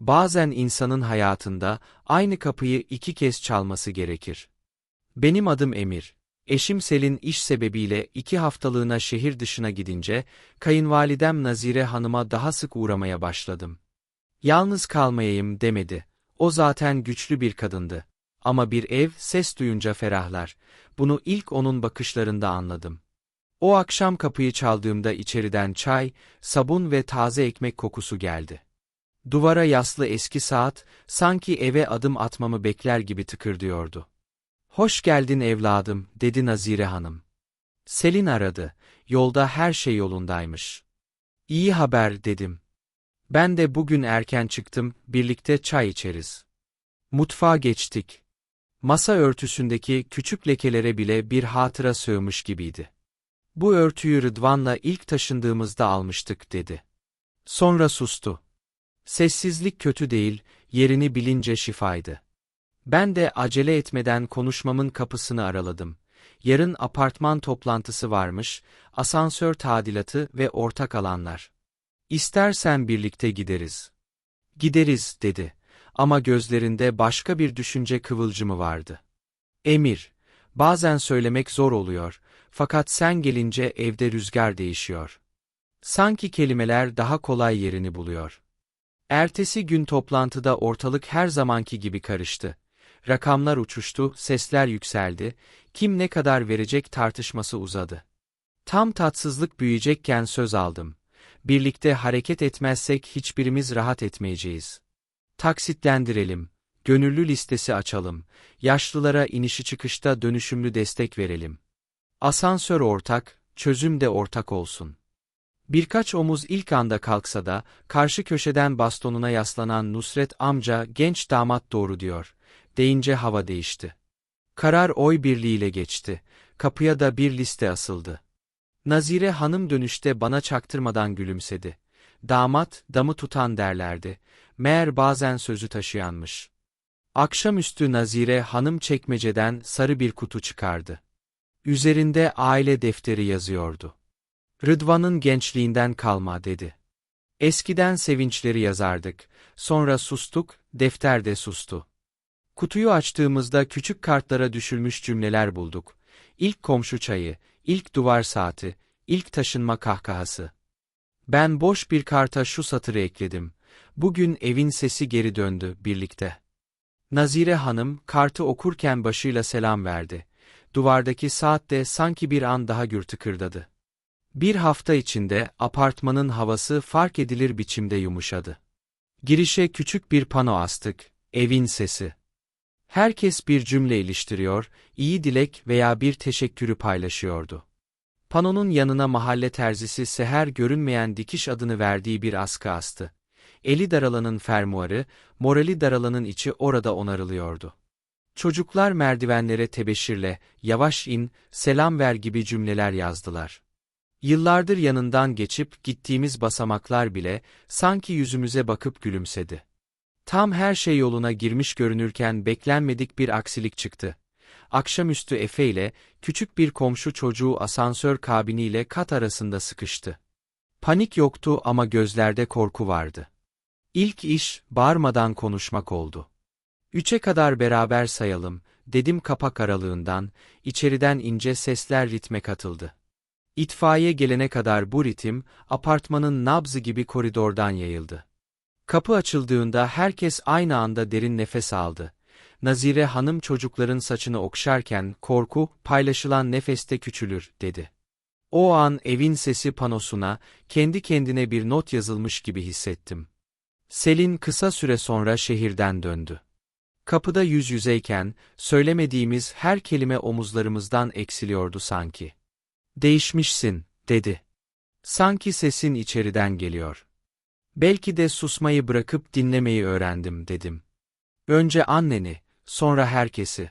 Bazen insanın hayatında aynı kapıyı iki kez çalması gerekir. Benim adım Emir. Eşim Selin iş sebebiyle iki haftalığına şehir dışına gidince, kayınvalidem Nazire Hanım'a daha sık uğramaya başladım. Yalnız kalmayayım demedi. O zaten güçlü bir kadındı. Ama bir ev ses duyunca ferahlar. Bunu ilk onun bakışlarında anladım. O akşam kapıyı çaldığımda içeriden çay, sabun ve taze ekmek kokusu geldi. Duvara yaslı eski saat, sanki eve adım atmamı bekler gibi tıkırdıyordu. Hoş geldin evladım, dedi Nazire Hanım. Selin aradı, yolda her şey yolundaymış. İyi haber, dedim. Ben de bugün erken çıktım, birlikte çay içeriz. Mutfağa geçtik. Masa örtüsündeki küçük lekelere bile bir hatıra sığmış gibiydi. Bu örtüyü Rıdvan'la ilk taşındığımızda almıştık, dedi. Sonra sustu. Sessizlik kötü değil, yerini bilince şifaydı. Ben de acele etmeden konuşmamın kapısını araladım. Yarın apartman toplantısı varmış, asansör tadilatı ve ortak alanlar. İstersen birlikte gideriz. Gideriz, dedi. Ama gözlerinde başka bir düşünce kıvılcımı vardı. Emir, bazen söylemek zor oluyor, fakat sen gelince evde rüzgar değişiyor. Sanki kelimeler daha kolay yerini buluyor. Ertesi gün toplantıda ortalık her zamanki gibi karıştı. Rakamlar uçuştu, sesler yükseldi, kim ne kadar verecek tartışması uzadı. Tam tatsızlık büyüyecekken söz aldım. Birlikte hareket etmezsek hiçbirimiz rahat etmeyeceğiz. Taksitlendirelim, gönüllü listesi açalım, yaşlılara inişi çıkışta dönüşümlü destek verelim. Asansör ortak, çözüm de ortak olsun. Birkaç omuz ilk anda kalksa da, karşı köşeden bastonuna yaslanan Nusret amca genç damat doğru diyor, deyince hava değişti. Karar oy birliğiyle geçti, kapıya da bir liste asıldı. Nazire hanım dönüşte bana çaktırmadan gülümsedi. Damat, damı tutan derlerdi, meğer bazen sözü taşıyanmış. Akşamüstü Nazire hanım çekmeceden sarı bir kutu çıkardı. Üzerinde aile defteri yazıyordu. Rıdvan'ın gençliğinden kalma dedi. Eskiden sevinçleri yazardık, sonra sustuk, defter de sustu. Kutuyu açtığımızda küçük kartlara düşülmüş cümleler bulduk. İlk komşu çayı, ilk duvar saati, ilk taşınma kahkahası. Ben boş bir karta şu satırı ekledim. Bugün evin sesi geri döndü, birlikte. Nazire Hanım, kartı okurken başıyla selam verdi. Duvardaki saat de sanki bir an daha gür tıkırdadı. Bir hafta içinde apartmanın havası fark edilir biçimde yumuşadı. Girişe küçük bir pano astık, evin sesi. Herkes bir cümle iliştiriyor, iyi dilek veya bir teşekkürü paylaşıyordu. Panonun yanına mahalle terzisi Seher görünmeyen dikiş adını verdiği bir askı astı. Eli daralanın fermuarı, morali daralanın içi orada onarılıyordu. Çocuklar merdivenlere tebeşirle, yavaş in, selam ver gibi cümleler yazdılar. Yıllardır yanından geçip gittiğimiz basamaklar bile, sanki yüzümüze bakıp gülümsedi. Tam her şey yoluna girmiş görünürken beklenmedik bir aksilik çıktı. Akşamüstü Efe ile, küçük bir komşu çocuğu asansör kabiniyle kat arasında sıkıştı. Panik yoktu ama gözlerde korku vardı. İlk iş, bağırmadan konuşmak oldu. Üçe kadar beraber sayalım, dedim kapak aralığından, içeriden ince sesler ritme katıldı. İtfaiye gelene kadar bu ritim, apartmanın nabzı gibi koridordan yayıldı. Kapı açıldığında herkes aynı anda derin nefes aldı. Nazire hanım çocukların saçını okşarken korku, paylaşılan nefeste küçülür, dedi. O an evin sesi panosuna, kendi kendine bir not yazılmış gibi hissettim. Selin kısa süre sonra şehirden döndü. Kapıda yüz yüzeyken, söylemediğimiz her kelime omuzlarımızdan eksiliyordu sanki. Değişmişsin, dedi. Sanki sesin içeriden geliyor. Belki de susmayı bırakıp dinlemeyi öğrendim, dedim. Önce anneni, sonra herkesi.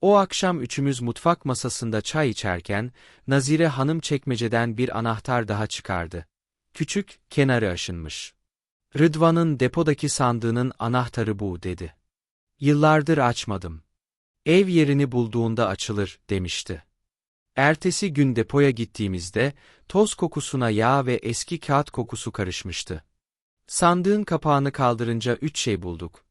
O akşam üçümüz mutfak masasında çay içerken, Nazire hanım çekmeceden bir anahtar daha çıkardı. Küçük, kenarı aşınmış. Rıdvan'ın depodaki sandığının anahtarı bu, dedi. Yıllardır açmadım. Ev yerini bulduğunda açılır, demişti. Ertesi gün depoya gittiğimizde, toz kokusuna yağ ve eski kağıt kokusu karışmıştı. Sandığın kapağını kaldırınca üç şey bulduk.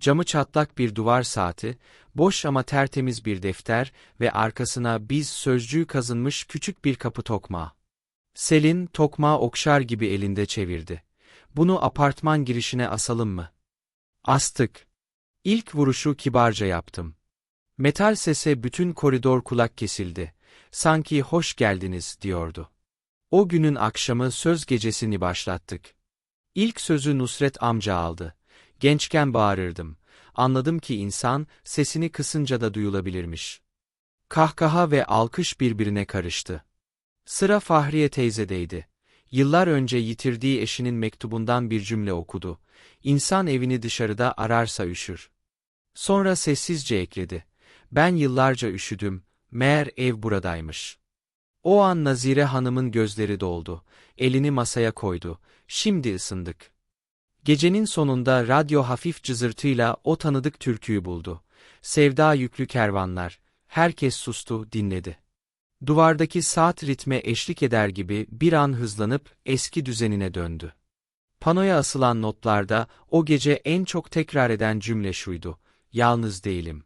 Camı çatlak bir duvar saati, boş ama tertemiz bir defter ve arkasına biz sözcüğü kazınmış küçük bir kapı tokmağı. Selin, tokmağı okşar gibi elinde çevirdi. Bunu apartman girişine asalım mı? Astık. İlk vuruşu kibarca yaptım. Metal sese bütün koridor kulak kesildi. Sanki hoş geldiniz diyordu. O günün akşamı söz gecesini başlattık. İlk sözü Nusret amca aldı. Gençken bağırırdım. Anladım ki insan, sesini kısınca da duyulabilirmiş. Kahkaha ve alkış birbirine karıştı. Sıra Fahriye teyzedeydi. Yıllar önce yitirdiği eşinin mektubundan bir cümle okudu. İnsan evini dışarıda ararsa üşür. Sonra sessizce ekledi. Ben yıllarca üşüdüm, meğer ev buradaymış. O an Nazire Hanım'ın gözleri doldu. Elini masaya koydu. Şimdi ısındık. Gecenin sonunda radyo hafif cızırtıyla o tanıdık türküyü buldu. Sevda yüklü kervanlar. Herkes sustu, dinledi. Duvardaki saat ritme eşlik eder gibi bir an hızlanıp eski düzenine döndü. Panoya asılan notlarda o gece en çok tekrar eden cümle şuydu. Yalnız değilim.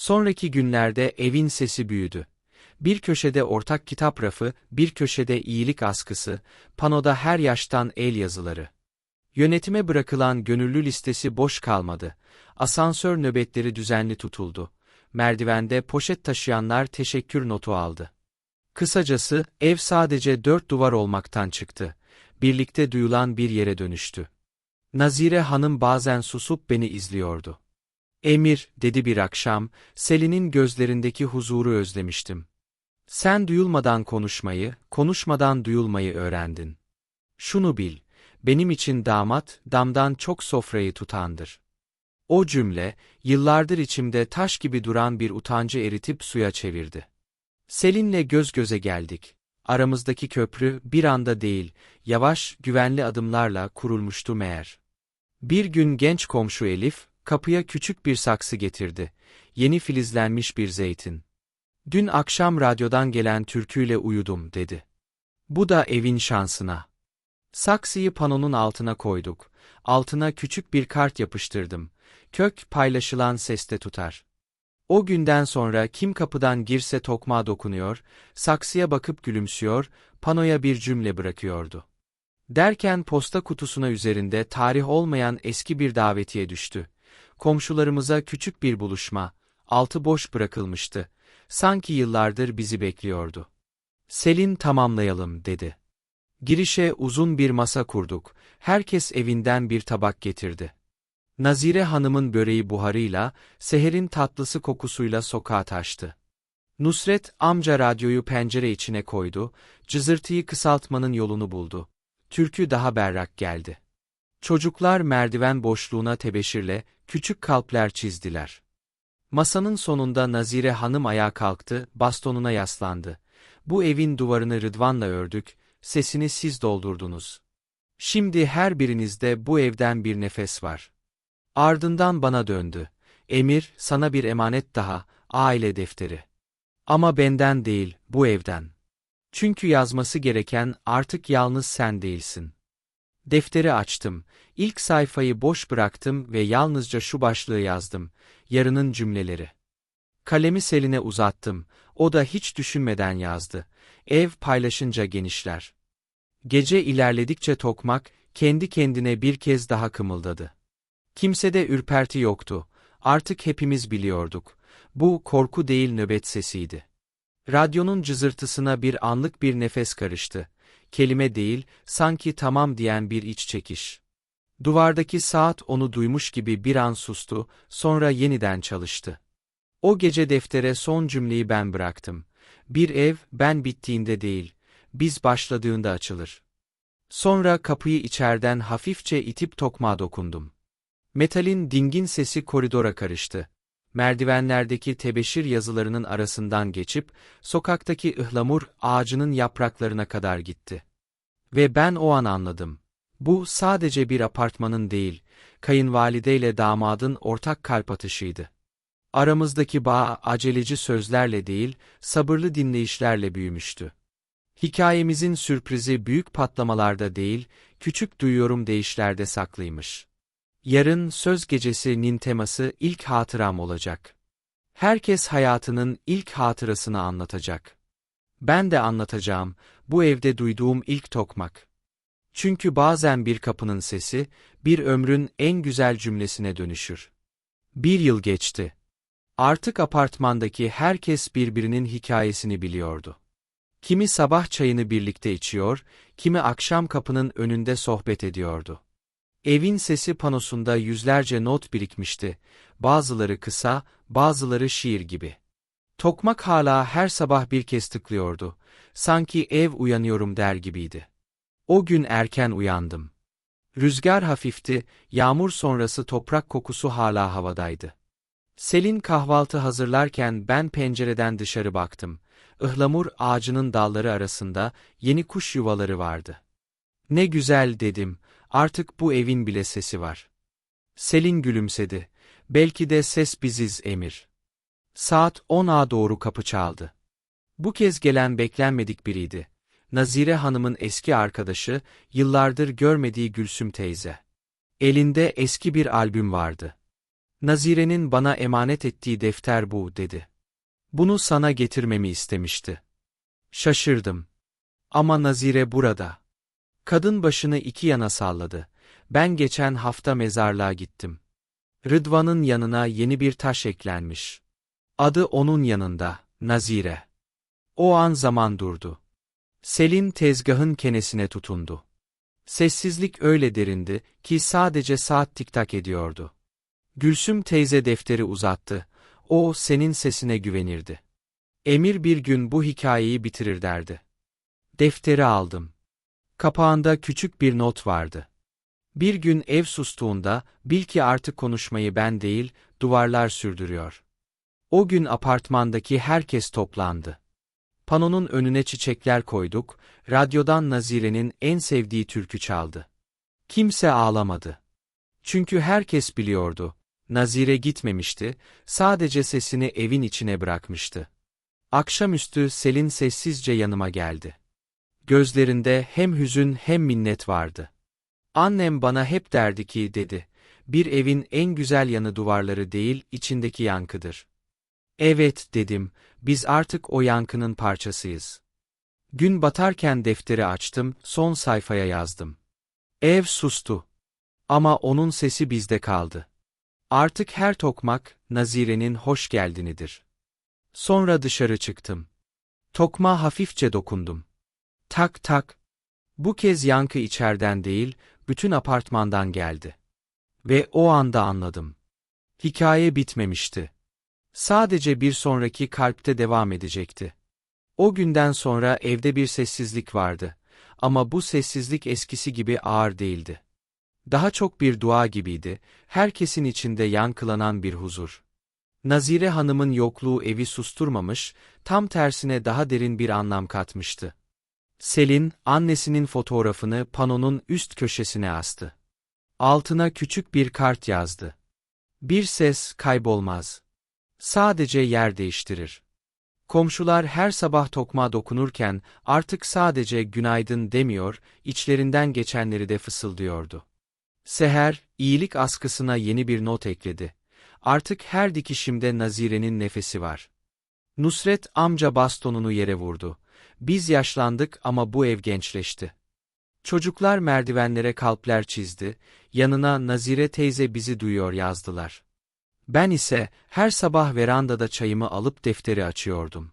Sonraki günlerde evin sesi büyüdü. Bir köşede ortak kitap rafı, bir köşede iyilik askısı, panoda her yaştan el yazıları. Yönetime bırakılan gönüllü listesi boş kalmadı. Asansör nöbetleri düzenli tutuldu. Merdivende poşet taşıyanlar teşekkür notu aldı. Kısacası, ev sadece dört duvar olmaktan çıktı. Birlikte duyulan bir yere dönüştü. Nazire Hanım bazen susup beni izliyordu. Emir, dedi bir akşam, Selin'in gözlerindeki huzuru özlemiştim. Sen duyulmadan konuşmayı, konuşmadan duyulmayı öğrendin. Şunu bil, benim için damat, damdan çok sofrayı tutandır. O cümle, yıllardır içimde taş gibi duran bir utancı eritip suya çevirdi. Selin'le göz göze geldik. Aramızdaki köprü bir anda değil, yavaş, güvenli adımlarla kurulmuştu meğer. Bir gün genç komşu Elif, kapıya küçük bir saksı getirdi. Yeni filizlenmiş bir zeytin. Dün akşam radyodan gelen türküyle uyudum, dedi. Bu da evin şansına. Saksıyı panonun altına koyduk. Altına küçük bir kart yapıştırdım. Kök paylaşılan seste tutar. O günden sonra kim kapıdan girse tokmağa dokunuyor, saksıya bakıp gülümsüyor, panoya bir cümle bırakıyordu. Derken posta kutusuna üzerinde tarih olmayan eski bir davetiye düştü. Komşularımıza küçük bir buluşma, altı boş bırakılmıştı. Sanki yıllardır bizi bekliyordu. Selin tamamlayalım dedi. Girişe uzun bir masa kurduk. Herkes evinden bir tabak getirdi. Nazire Hanım'ın böreği buharıyla, seherin tatlısı kokusuyla sokağa taştı. Nusret amca radyoyu pencere içine koydu, cızırtıyı kısaltmanın yolunu buldu. Türkü daha berrak geldi. Çocuklar merdiven boşluğuna tebeşirle küçük kalpler çizdiler. Masanın sonunda Nazire Hanım ayağa kalktı, bastonuna yaslandı. Bu evin duvarını rıdvanla ördük, sesini siz doldurdunuz. Şimdi her birinizde bu evden bir nefes var. Ardından bana döndü. Emir, sana bir emanet daha, aile defteri. Ama benden değil, bu evden. Çünkü yazması gereken artık yalnız sen değilsin. Defteri açtım, ilk sayfayı boş bıraktım ve yalnızca şu başlığı yazdım, yarının cümleleri. Kalemi Selin'e uzattım, o da hiç düşünmeden yazdı. Ev paylaşınca genişler. Gece ilerledikçe tokmak, kendi kendine bir kez daha kımıldadı. Kimsede ürperti yoktu, artık hepimiz biliyorduk. Bu korku değil nöbet sesiydi. Radyonun cızırtısına bir anlık bir nefes karıştı. Kelime değil, sanki tamam diyen bir iç çekiş. Duvardaki saat onu duymuş gibi bir an sustu, sonra yeniden çalıştı. O gece deftere son cümleyi ben bıraktım. Bir ev, ben bittiğinde değil, biz başladığında açılır. Sonra kapıyı içerden hafifçe itip tokmağa dokundum. Metalin dingin sesi koridora karıştı. Merdivenlerdeki tebeşir yazılarının arasından geçip, sokaktaki ıhlamur ağacının yapraklarına kadar gitti. Ve ben o an anladım. Bu sadece bir apartmanın değil, kayınvalideyle damadın ortak kalp atışıydı. Aramızdaki bağ aceleci sözlerle değil, sabırlı dinleyişlerle büyümüştü. Hikayemizin sürprizi büyük patlamalarda değil, küçük duyuyorum deyişlerde saklıymış. Yarın söz gecesinin teması ilk hatıram olacak. Herkes hayatının ilk hatırasını anlatacak. Ben de anlatacağım, bu evde duyduğum ilk tokmak. Çünkü bazen bir kapının sesi, bir ömrün en güzel cümlesine dönüşür. Bir yıl geçti. Artık apartmandaki herkes birbirinin hikayesini biliyordu. Kimi sabah çayını birlikte içiyor, kimi akşam kapının önünde sohbet ediyordu. Evin sesi panosunda yüzlerce not birikmişti, bazıları kısa, bazıları şiir gibi. Tokmak hala her sabah bir kez tıklıyordu, sanki ev uyanıyorum der gibiydi. O gün erken uyandım. Rüzgar hafifti, yağmur sonrası toprak kokusu hala havadaydı. Selin kahvaltı hazırlarken ben pencereden dışarı baktım. Ihlamur ağacının dalları arasında yeni kuş yuvaları vardı. Ne güzel dedim, artık bu evin bile sesi var. Selin gülümsedi. Belki de ses biziz Emir. Saat 10'a doğru kapı çaldı. Bu kez gelen beklenmedik biriydi. Nazire Hanım'ın eski arkadaşı, yıllardır görmediği Gülsüm teyze. Elinde eski bir albüm vardı. Nazire'nin bana emanet ettiği defter bu, dedi. Bunu sana getirmemi istemişti. Şaşırdım. Ama Nazire burada. Kadın başını iki yana salladı. Ben geçen hafta mezarlığa gittim. Rıdvan'ın yanına yeni bir taş eklenmiş. Adı onun yanında, Nazire. O an zaman durdu. Selin tezgahın kenesine tutundu. Sessizlik öyle derindi ki sadece saat tiktak ediyordu. Gülsüm teyze defteri uzattı. O senin sesine güvenirdi. Emir bir gün bu hikayeyi bitirir derdi. Defteri aldım. Kapağında küçük bir not vardı. Bir gün ev sustuğunda, bil ki artık konuşmayı ben değil, duvarlar sürdürüyor. O gün apartmandaki herkes toplandı. Panonun önüne çiçekler koyduk, radyodan Nazire'nin en sevdiği türkü çaldı. Kimse ağlamadı. Çünkü herkes biliyordu, Nazire gitmemişti, sadece sesini evin içine bırakmıştı. Akşamüstü Selin sessizce yanıma geldi. Gözlerinde hem hüzün hem minnet vardı. Annem bana hep derdi ki, dedi, bir evin en güzel yanı duvarları değil, içindeki yankıdır. Evet, dedim, biz artık o yankının parçasıyız. Gün batarken defteri açtım, son sayfaya yazdım. Ev sustu. Ama onun sesi bizde kaldı. Artık her tokmak, Nazire'nin hoş geldinidir. Sonra dışarı çıktım. Tokma hafifçe dokundum. Tak tak. Bu kez yankı içerden değil, bütün apartmandan geldi. Ve o anda anladım. Hikaye bitmemişti. Sadece bir sonraki kalpte devam edecekti. O günden sonra evde bir sessizlik vardı. Ama bu sessizlik eskisi gibi ağır değildi. Daha çok bir dua gibiydi, herkesin içinde yankılanan bir huzur. Nazire Hanım'ın yokluğu evi susturmamış, tam tersine daha derin bir anlam katmıştı. Selin, annesinin fotoğrafını panonun üst köşesine astı. Altına küçük bir kart yazdı. Bir ses kaybolmaz. Sadece yer değiştirir. Komşular her sabah tokmağa dokunurken artık sadece günaydın demiyor, içlerinden geçenleri de fısıldıyordu. Seher, iyilik askısına yeni bir not ekledi. Artık her dikişimde Nazire'nin nefesi var. Nusret amca bastonunu yere vurdu. Biz yaşlandık ama bu ev gençleşti. Çocuklar merdivenlere kalpler çizdi, yanına Nazire teyze bizi duyuyor yazdılar. Ben ise her sabah verandada çayımı alıp defteri açıyordum.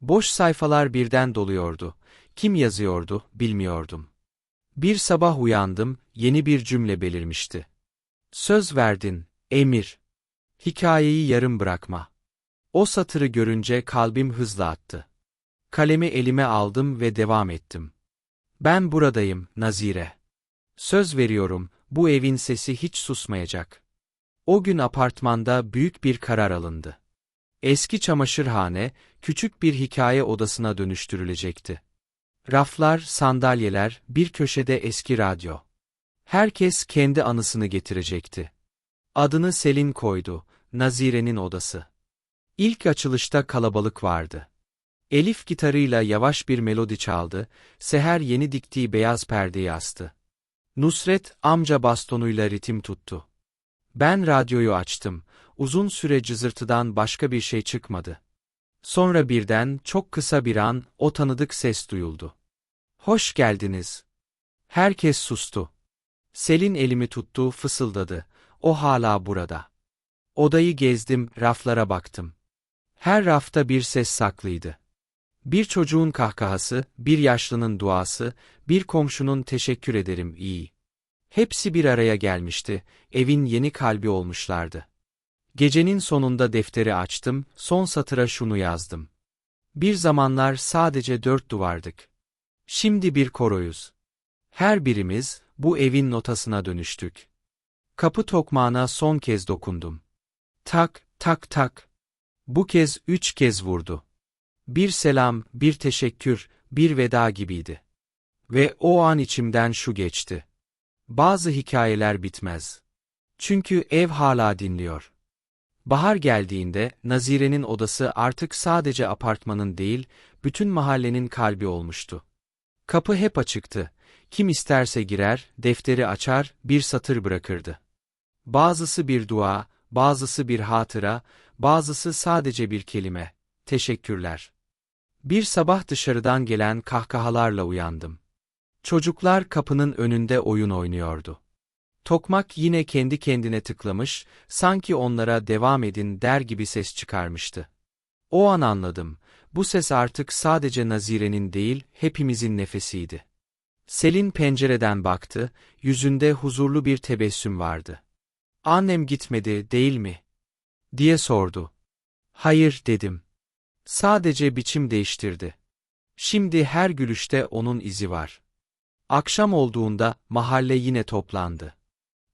Boş sayfalar birden doluyordu. Kim yazıyordu, bilmiyordum. Bir sabah uyandım, yeni bir cümle belirmişti. Söz verdin, emir. Hikayeyi yarım bırakma. O satırı görünce kalbim hızla attı. Kalemi elime aldım ve devam ettim. Ben buradayım, Nazire. Söz veriyorum, bu evin sesi hiç susmayacak. O gün apartmanda büyük bir karar alındı. Eski çamaşırhane, küçük bir hikaye odasına dönüştürülecekti. Raflar, sandalyeler, bir köşede eski radyo. Herkes kendi anısını getirecekti. Adını Selin koydu, Nazire'nin odası. İlk açılışta kalabalık vardı. Elif gitarıyla yavaş bir melodi çaldı, Seher yeni diktiği beyaz perdeyi astı. Nusret amca bastonuyla ritim tuttu. Ben radyoyu açtım. Uzun süre cızırtıdan başka bir şey çıkmadı. Sonra birden çok kısa bir an o tanıdık ses duyuldu. Hoş geldiniz. Herkes sustu. Selin elimi tuttu, fısıldadı. O hala burada. Odayı gezdim, raflara baktım. Her rafta bir ses saklıydı. Bir çocuğun kahkahası, bir yaşlının duası, bir komşunun teşekkür ederim iyi. Hepsi bir araya gelmişti, evin yeni kalbi olmuşlardı. Gecenin sonunda defteri açtım, son satıra şunu yazdım. Bir zamanlar sadece dört duvardık. Şimdi bir koroyuz. Her birimiz, bu evin notasına dönüştük. Kapı tokmağına son kez dokundum. Tak, tak, tak. Bu kez üç kez vurdu. Bir selam, bir teşekkür, bir veda gibiydi. Ve o an içimden şu geçti. Bazı hikayeler bitmez. Çünkü ev hala dinliyor. Bahar geldiğinde Nazire'nin odası artık sadece apartmanın değil, bütün mahallenin kalbi olmuştu. Kapı hep açıktı. Kim isterse girer, defteri açar, bir satır bırakırdı. Bazısı bir dua, bazısı bir hatıra, bazısı sadece bir kelime. Teşekkürler. Bir sabah dışarıdan gelen kahkahalarla uyandım. Çocuklar kapının önünde oyun oynuyordu. Tokmak yine kendi kendine tıklamış, sanki onlara devam edin der gibi ses çıkarmıştı. O an anladım, bu ses artık sadece Nazire'nin değil, hepimizin nefesiydi. Selin pencereden baktı, yüzünde huzurlu bir tebessüm vardı. Annem gitmedi, değil mi? diye sordu. Hayır dedim. Sadece biçim değiştirdi. Şimdi her gülüşte onun izi var. Akşam olduğunda mahalle yine toplandı.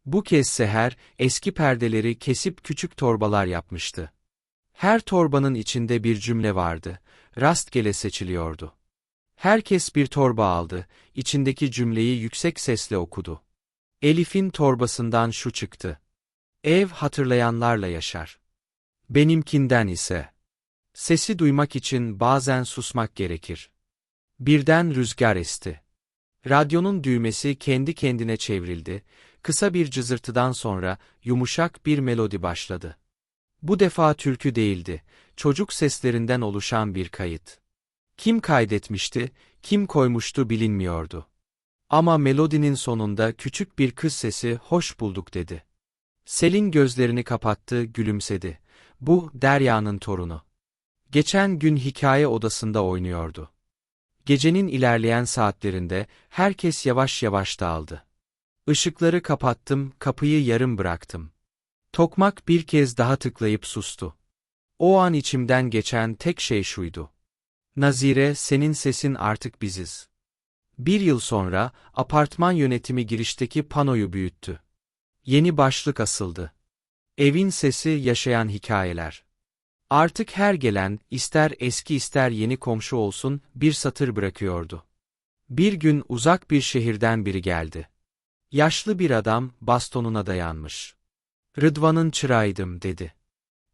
Bu kez Seher, eski perdeleri kesip küçük torbalar yapmıştı. Her torbanın içinde bir cümle vardı, rastgele seçiliyordu. Herkes bir torba aldı, içindeki cümleyi yüksek sesle okudu. Elif'in torbasından şu çıktı. Ev hatırlayanlarla yaşar. Benimkinden ise. Sesi duymak için bazen susmak gerekir. Birden rüzgar esti. Radyonun düğmesi kendi kendine çevrildi, kısa bir cızırtıdan sonra yumuşak bir melodi başladı. Bu defa türkü değildi, çocuk seslerinden oluşan bir kayıt. Kim kaydetmişti, kim koymuştu bilinmiyordu. Ama melodinin sonunda küçük bir kız sesi hoş bulduk dedi. Selin gözlerini kapattı, gülümsedi. Bu, Derya'nın torunu. Geçen gün hikaye odasında oynuyordu. Gecenin ilerleyen saatlerinde herkes yavaş yavaş dağıldı. Işıkları kapattım, kapıyı yarım bıraktım. Tokmak bir kez daha tıklayıp sustu. O an içimden geçen tek şey şuydu. Nazire, senin sesin artık biziz. Bir yıl sonra, apartman yönetimi girişteki panoyu büyüttü. Yeni başlık asıldı. Evin sesi yaşayan hikayeler. Artık her gelen, ister eski ister yeni komşu olsun, bir satır bırakıyordu. Bir gün uzak bir şehirden biri geldi. Yaşlı bir adam, bastonuna dayanmış. Rıdvan'ın çırağıydım, dedi.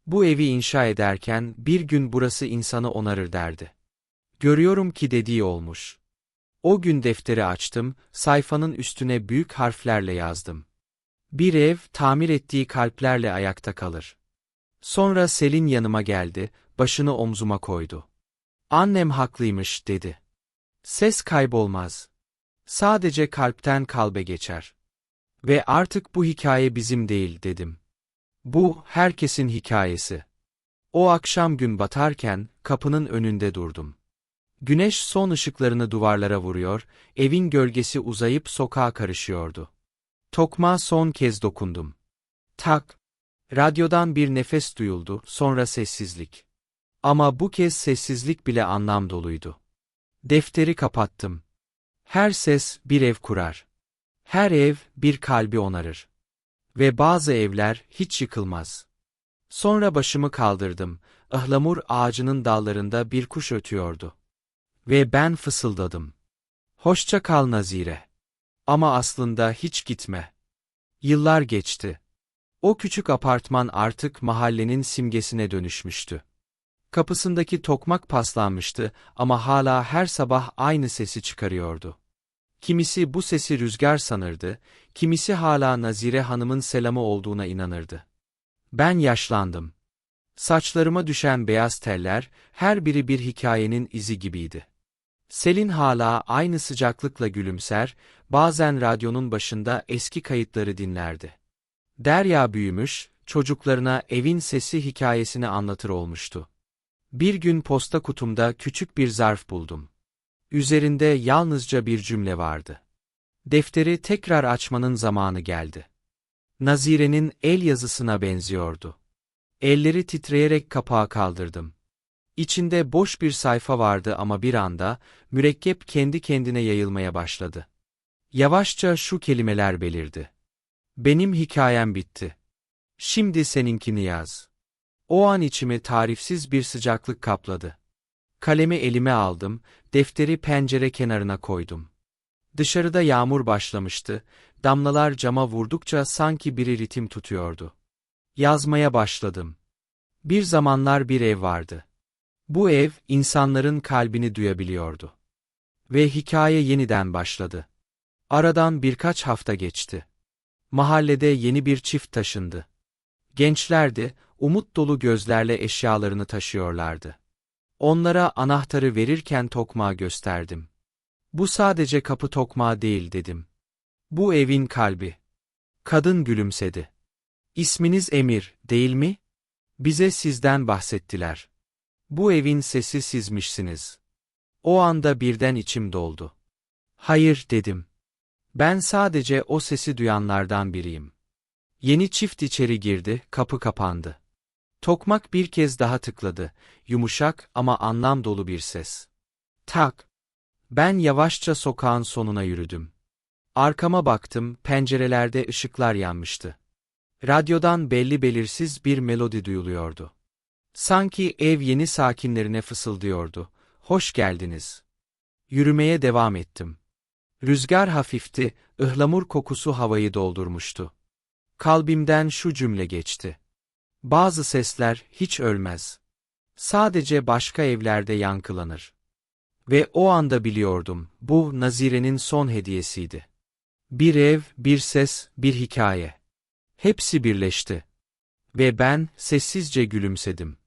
Bu evi inşa ederken, bir gün burası insanı onarır derdi. Görüyorum ki dediği olmuş. O gün defteri açtım, sayfanın üstüne büyük harflerle yazdım. Bir ev, tamir ettiği kalplerle ayakta kalır. Sonra Selin yanıma geldi, başını omzuma koydu. Annem haklıymış, dedi. Ses kaybolmaz. Sadece kalpten kalbe geçer. Ve artık bu hikaye bizim değil, dedim. Bu, herkesin hikayesi. O akşam gün batarken, kapının önünde durdum. Güneş son ışıklarını duvarlara vuruyor, evin gölgesi uzayıp sokağa karışıyordu. Tokma son kez dokundum. Tak. Radyodan bir nefes duyuldu, sonra sessizlik. Ama bu kez sessizlik bile anlam doluydu. Defteri kapattım. Her ses bir ev kurar. Her ev bir kalbi onarır. Ve bazı evler hiç yıkılmaz. Sonra başımı kaldırdım. Ihlamur ağacının dallarında bir kuş ötüyordu. Ve ben fısıldadım. Hoşça kal Nazire. Ama aslında hiç gitme. Yıllar geçti. O küçük apartman artık mahallenin simgesine dönüşmüştü. Kapısındaki tokmak paslanmıştı ama hala her sabah aynı sesi çıkarıyordu. Kimisi bu sesi rüzgar sanırdı, kimisi hala Nazire Hanım'ın selamı olduğuna inanırdı. Ben yaşlandım. Saçlarıma düşen beyaz teller, her biri bir hikayenin izi gibiydi. Selin hala aynı sıcaklıkla gülümser, bazen radyonun başında eski kayıtları dinlerdi. Derya büyümüş, çocuklarına evin sesi hikayesini anlatır olmuştu. Bir gün posta kutumda küçük bir zarf buldum. Üzerinde yalnızca bir cümle vardı. Defteri tekrar açmanın zamanı geldi. Nazire'nin el yazısına benziyordu. Elleri titreyerek kapağı kaldırdım. İçinde boş bir sayfa vardı ama bir anda, mürekkep kendi kendine yayılmaya başladı. Yavaşça şu kelimeler belirdi. Benim hikayem bitti. Şimdi seninkini yaz. O an içimi tarifsiz bir sıcaklık kapladı. Kalemi elime aldım, defteri pencere kenarına koydum. Dışarıda yağmur başlamıştı, damlalar cama vurdukça sanki biri ritim tutuyordu. Yazmaya başladım. Bir zamanlar bir ev vardı. Bu ev, insanların kalbini duyabiliyordu. Ve hikaye yeniden başladı. Aradan birkaç hafta geçti. Mahallede yeni bir çift taşındı. Gençlerdi, umut dolu gözlerle eşyalarını taşıyorlardı. Onlara anahtarı verirken tokmağı gösterdim. Bu sadece kapı tokmağı değil dedim. Bu evin kalbi. Kadın gülümsedi. İsminiz Emir, değil mi? Bize sizden bahsettiler. Bu evin sesi sizmişsiniz. O anda birden içim doldu. Hayır dedim. Ben sadece o sesi duyanlardan biriyim. Yeni çift içeri girdi, kapı kapandı. Tokmak bir kez daha tıkladı, yumuşak ama anlam dolu bir ses. Tak. Ben yavaşça sokağın sonuna yürüdüm. Arkama baktım, pencerelerde ışıklar yanmıştı. Radyodan belli belirsiz bir melodi duyuluyordu. Sanki ev yeni sakinlerine fısıldıyordu. Hoş geldiniz. Yürümeye devam ettim. Rüzgar hafifti, ıhlamur kokusu havayı doldurmuştu. Kalbimden şu cümle geçti. Bazı sesler hiç ölmez. Sadece başka evlerde yankılanır. Ve o anda biliyordum, bu Nazire'nin son hediyesiydi. Bir ev, bir ses, bir hikaye. Hepsi birleşti. Ve ben sessizce gülümsedim.